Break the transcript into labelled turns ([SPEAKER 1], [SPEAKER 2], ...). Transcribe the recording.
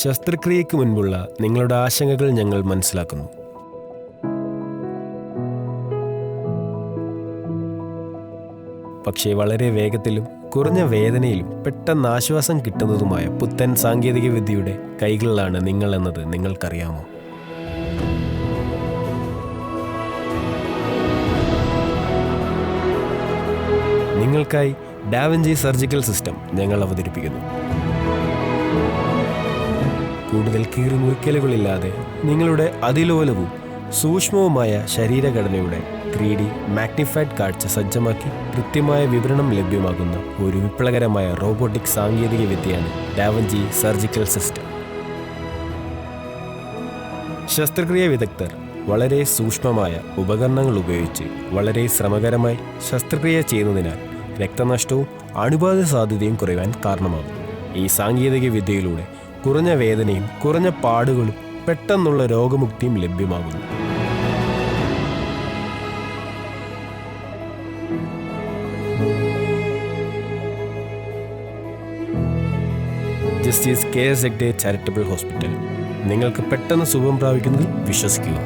[SPEAKER 1] ശസ്ത്രക്രിയയ്ക്ക് മുൻപുള്ള നിങ്ങളുടെ ആശങ്കകൾ ഞങ്ങൾ മനസ്സിലാക്കുന്നു. പക്ഷേ വളരെ വേഗത്തിലും കുറഞ്ഞ വേദനയിലും പെട്ടെന്ന് ആശ്വാസം കിട്ടുന്നതുമായ പുത്തൻ സാങ്കേതിക വിദ്യയുടെ കൈകളിലാണ് നിങ്ങൾ എന്നത് നിങ്ങൾക്കറിയാമോ? നിങ്ങൾക്കായി ഡാവഞ്ചി സർജിക്കൽ സിസ്റ്റം ഞങ്ങൾ അവതരിപ്പിക്കുന്നു. കൂടുതൽ കീറിമുറിക്കലുകളില്ലാതെ നിങ്ങളുടെ അതിലോലവും സൂക്ഷ്മവുമായ ശരീരഘടനയുടെ ത്രീ ഡി മാഗ്നിഫൈഡ് കാഴ്ച സജ്ജമാക്കി കൃത്യമായ വിവരണം ലഭ്യമാകുന്ന ഒരു വിപ്ലവകരമായ റോബോട്ടിക് സാങ്കേതിക വിദ്യയാണ് ഡാവഞ്ചി സർജിക്കൽ സിസ്റ്റം. ശസ്ത്രക്രിയ വിദഗ്ധർ വളരെ സൂക്ഷ്മമായ ഉപകരണങ്ങൾ ഉപയോഗിച്ച് വളരെ ശ്രമകരമായി ശസ്ത്രക്രിയ ചെയ്യുന്നതിനാൽ രക്തനഷ്ടവും അണുബാധ സാധ്യതയും കുറയാൻ കാരണമാകും ഈ സാങ്കേതിക വിദ്യയിലൂടെ കുറഞ്ഞ വേദനയും കുറഞ്ഞ പാടുകളും പെട്ടെന്നുള്ള രോഗമുക്തിയും ലഭ്യമാകുന്നു. Justice K S Hegde charitable hospital. നിങ്ങൾക്ക് പെട്ടെന്ന് സുഖം പ്രാപിക്കുന്നതിൽ വിശ്വസിക്കുക.